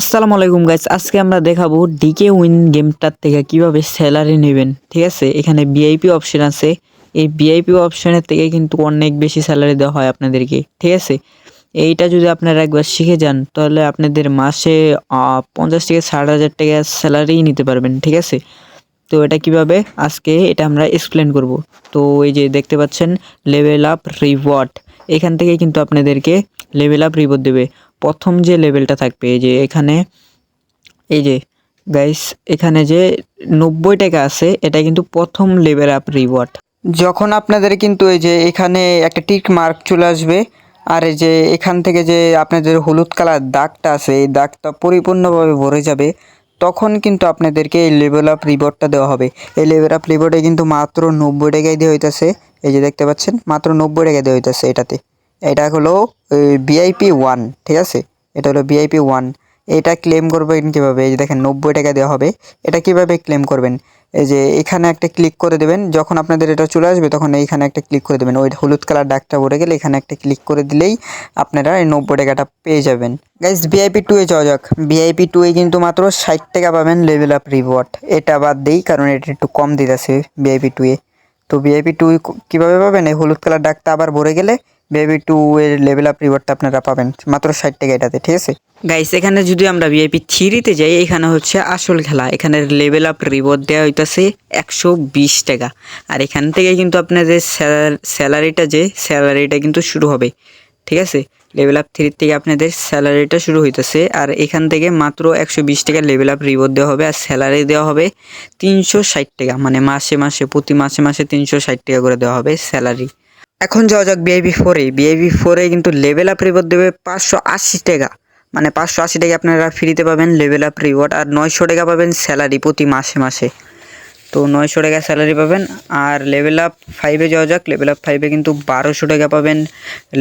আসসালামু আলাইকুম গাইস আজকে আমরা দেখাবো ডিকে উইন গেমটার থেকে কীভাবে স্যালারি নেবেন, ঠিক আছে? এখানে ভিআইপি অপশন আছে। এই ভিআইপি অপশনের থেকে কিন্তু অনেক বেশি স্যালারি দেওয়া হয় আপনাদেরকে, ঠিক আছে? এইটা যদি আপনারা একবার শিখে যান, তাহলে আপনাদের মাসে পঞ্চাশ থেকে ষাট হাজার টাকা স্যালারি নিতে পারবেন, ঠিক আছে? তো এটা কীভাবে? আজকে এটা আমরা এক্সপ্লেন করব। তো এই যে দেখতে পাচ্ছেন লেভেল আপ রিওয়ার্ড এখান থেকে কিন্তু আপনাদেরকে লেভেল আপ রিওয়ার্ড দেবে। প্রথম যে লেভেলটা থাকবে, এই যে এখানে, এই যে গাইস এখানে যে নব্বই টাকা আছে, এটা কিন্তু প্রথম লেভেল আপ রিওয়ার্ড যখন আপনাদের কিন্তু এই যে এখানে একটা টিক মার্ক চলে আসবে, আর এই যে এখান থেকে যে আপনাদের হলুদ কালার দাগটা আছে, এই দাগটা পরিপূর্ণভাবে ভরে যাবে, তখন কিন্তু আপনাদেরকে এই লেভেল আপ রিবোর্ডটা দেওয়া হবে। এই লেভেল আপ রিবোর্ডে কিন্তু মাত্র নব্বই টাকায় দেওয়া হইতেছে, এই যে দেখতে পাচ্ছেন, মাত্র নব্বই টাকায় দেওয়া হইতেছে এটাতে। এটা হলো ভিআইপি ওয়ান ঠিক আছে? এটা হলো ভিআইপি ওয়ান এটা ক্লেম করবেন কীভাবে? এই যে দেখেন, নব্বই টাকা দেওয়া হবে। এটা কীভাবে ক্লেম করবেন? এই যে এখানে একটা ক্লিক করে দেবেন। যখন আপনাদের এটা চলে আসবে, তখন এইখানে একটা ক্লিক করে দেবেন। ওই হলুদ কালার ডাকটা ভরে গেলে এখানে একটা ক্লিক করে দিলেই আপনারা এই নব্বই টাকাটা পেয়ে যাবেন। গাইজ ভিআইপি টু এ যাওয়া যাক। ভিআইপি টু এ কিন্তু মাত্র ষাট টাকা পাবেন লেভেল আপ রিওয়ার্ড এটা বাদ দিই, কারণ এটা একটু কম দিতেছে ভিআইপি টু এ। তো ভিআইপি টু কীভাবে পাবেন? এই হলুদ কালার ডাকটা আবার ভরে গেলে ভিআইপি টু এর লেভেল আপ রিওয়ার্ডটা আপনারা পাবেন। মাত্র ষাট টাকা এটাতে, ঠিক আছে? গাইস এখানে যদি আমরা ভিআইপি থ্রিতে যাই, এখানে হচ্ছে আসল খেলা। এখানে লেভেল আপ রিওয়ার্ড দেওয়া হইতাছে একশো বিশ টাকা। আর এখান থেকে কিন্তু আপনাদের স্যালারিটা যে স্যালারিটা কিন্তু শুরু হবে। ঠিক আছে? লেভেল আপ থ্রির থেকে আপনাদের স্যালারিটা শুরু হইতেছে। আর এখান থেকে মাত্র একশো বিশ টাকা লেভেল আপ রিওয়ার্ড দেওয়া হবে। আর স্যালারি দেওয়া হবে তিনশো ষাট টাকা। মানে মাসে মাসে, প্রতি মাসে মাসে তিনশো ষাট টাকা করে দেওয়া হবে স্যালারি এখন যাওয়া যাক বিআইপি ফোরে বিআইপি ফোরে কিন্তু লেভেল আপ রিওয়ার্ড দেবে পাঁচশো আশি টাকা। মানে পাঁচশো আশি টাকা আপনারা ফ্রিতে পাবেন লেভেল আপ রিওয়ার্ড আর নয়শো টাকা পাবেন স্যালারি প্রতি মাসে মাসে। তো নয়শো টাকা স্যালারি পাবেন আর লেভেল আপ ফাইভে যাওয়া যাক। লেভেল আপ ফাইভে কিন্তু বারোশো টাকা পাবেন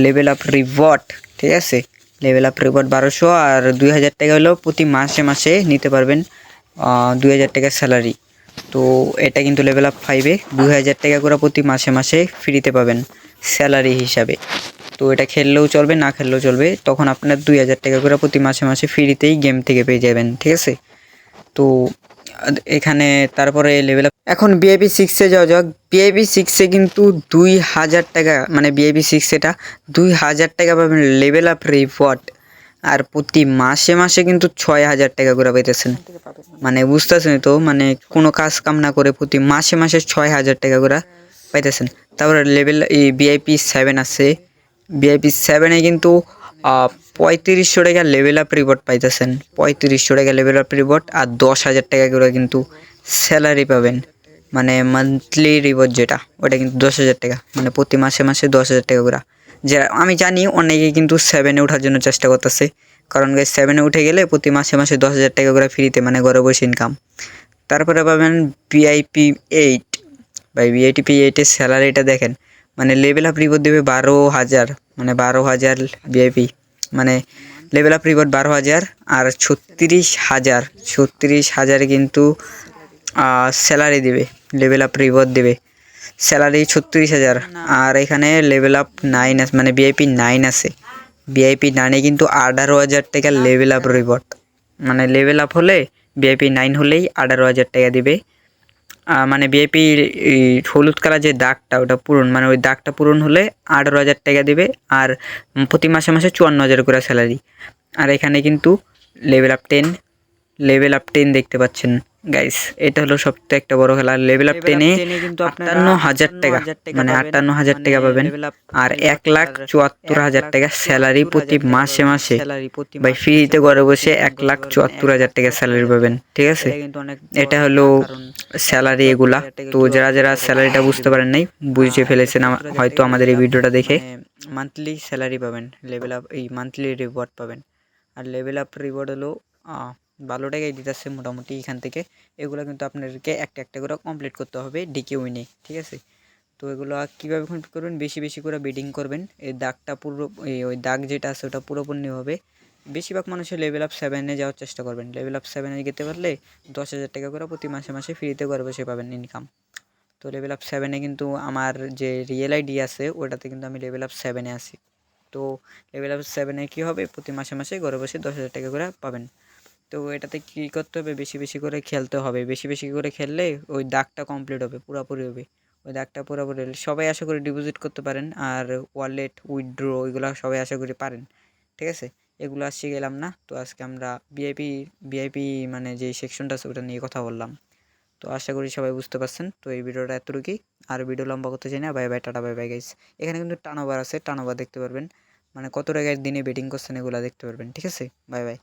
লেভেল আপ রিওয়ার্ড ঠিক আছে? লেভেল আপ রিওয়ার্ড বারোশো আর দুই হাজার টাকা হলেও প্রতি মাসে মাসে নিতে পারবেন দুই হাজার টাকার স্যালারি তো এটা কিন্তু লেভেল আপ ফাইভে দুই হাজার টাকা করে প্রতি মাসে মাসে ফ্রিতে পাবেন। স্যালারি হিসাবে। তো এটা খেললেও চলবে, না খেললেও চলবে। তখন আপনার দুই হাজার টাকা করে প্রতি মাসে মাসে ফ্রিতেই গেম থেকে পেয়ে যাবেন, ঠিক আছে? তো এখানে তারপরে লেভেল এখন বিআইপি সিক্সে যাওয়া যাক। বিআইপি সিক্সে কিন্তু দুই হাজার টাকা মানে বিআইপি সিক্স এটা দুই হাজার টাকা পাবেন লেভেল আপ রিওয়ার্ড আর প্রতি মাসে মাসে কিন্তু ছয় হাজার টাকা করে পাইতেছেন মানে বুঝতেছেন তো? মানে কোনো কাজ কাম না করে প্রতি মাসে মাসে ছয় হাজার টাকা করে পাইতেছেন। তারপরে লেভেল এই বিআইপি সেভেন আছে। বিআইপি সেভেনে কিন্তু পঁয়ত্রিশশো টাকা লেভেল আপ রিওয়ার্ড পাইতেছেন। পঁয়ত্রিশশো টাকা লেভেল আপ রিওয়ার্ড আর দশ হাজার টাকা করে কিন্তু স্যালারি পাবেন। মানে মান্থলি রিওয়ার্ড যেটা, ওটা কিন্তু দশ হাজার টাকা। মানে প্রতি মাসে মাসে দশ হাজার টাকা করে। যে, আমি জানি অনেকে কিন্তু সেভেনে ওঠার জন্য চেষ্টা করতেছে। কারণ সেভেনে উঠে গেলে প্রতি মাসে মাসে দশ হাজার টাকা করে ফ্রিতে মানে ঘরে বসে ইনকাম তারপরে পাবেন ভিআইপি এইট ভাই ভিআইপি এইটের স্যালারিটা দেখেন মানে লেভেল আপ রিপোর্ট দেবে বারো হাজার মানে বারো হাজার ভিআইপি মানে লেভেল আপ রিপোর্ট বারো হাজার আর ছত্রিশ হাজার ছত্রিশ হাজার কিন্তু স্যালারি দেবে লেভেল আপ রিপোর্ট দেবে। স্যালারি ছত্রিশ হাজার আর এখানে লেভেল আপ নাইন আছে মানে ভিআইপি নাইন আছে। ভিআইপি নাইনে কিন্তু আঠারো হাজার টাকা লেভেল আপ রিপোর্ট মানে লেভেল আপ হলে ভিআইপি নাইন হলেই আঠারো হাজার টাকা দিবে। মানে ভিআইপি হলুদ কালার যে দাগটা, ওটা পূরণ মানে ওই দাগটা পূরণ হলে আঠারো হাজার টাকা দেবে আর প্রতি মাসে মাসে চুয়ান্ন হাজার করে স্যালারি আর এখানে কিন্তু level up ten level up ten দেখতে পাচ্ছেন গাইস এটা হলো সবথেকে একটা বড় খেলা। লেভেল আপ টেনে কিন্তু আটান্ন হাজার টাকা মানে আটান্ন হাজার টাকা পাবেন। আর এক লাখ চুয়াত্তর হাজার টাকা স্যালারি প্রতি মাসে মাসে। ভাই ফ্রিতে ঘরে বসে এক লাখ চুয়াত্তর হাজার টাকা স্যালারি পাবেন ঠিক আছে? এটা হলো স্যালারি এগুলা। তো যারা যারা স্যালারিটা বুঝতে পারেন নাই বুঝে ফেলেছেন হয়তো আমাদের এই ভিডিওটা দেখে। মান্থলি স্যালারি পাবেন লেভেল আপ এই মান্থলি রিওয়ার্ড পাবেন। আর লেভেল আপ রিওয়ার্ড হলো আহ, ভালো টাকাই দিতেছে মোটামুটি এখান থেকে। এগুলো কিন্তু আপনাদেরকে একটা একটা করে কমপ্লিট করতে হবে ডিকে উইনে ঠিক আছে? তো এগুলো কীভাবে কমপ্লিট করবেন? বেশি বেশি করে বিডিং করবেন। এই দাগটা পুরো ওই দাগ যেটা আছে ওটা পুরোপূর্ণ হবে। বেশিরভাগ মানুষের লেভেল আপ সেভেনে যাওয়ার চেষ্টা করবেন। লেভেল আপ সেভেনে যেতে পারলে দশ হাজার টাকা করে প্রতি মাসে মাসে ফ্রিতে ঘরে বসে পাবেন ইনকাম তো লেভেল আপ সেভেনে কিন্তু আমার যে রিয়েল আইডি আছে, ওটাতে কিন্তু আমি লেভেল আপ সেভেনে আছি। তো লেভেল আপ সেভেনে কী হবে? প্রতি মাসে মাসে ঘরে বসে দশ হাজার টাকা করে পাবেন। তো এটাতে কী করতে হবে? বেশি বেশি করে খেলতে হবে। বেশি বেশি করে খেললে ওই দাগটা কমপ্লিট হবে, পুরোপুরি হবে। ওই দাগটা পুরোপুরি সবাই আশা করি ডিপোজিট করতে পারেন আর ওয়ালেট উইথড্র ওইগুলো সবাই আশা করি পারেন। ঠিক আছে? এগুলো শিখে এলাম না। তো আজকে আমরা ভিআইপি ভিআইপি মানে যে সেকশনটা আছে ওটা নিয়ে কথা বললাম। তো আশা করি সবাই বুঝতে পারছেন। তো এই ভিডিওটা এতটুকুই। আর ভিডিও লম্বা করতে চাই না। বাই বাই, টাটা, বাই বাই গাইস এখানে কিন্তু টানোবার আছে। টানোবার দেখতে পারবেন। মানে কত টাকার দিনে বেটিং করছেন এগুলো দেখতে পারবেন। ঠিক আছে? Bye bye.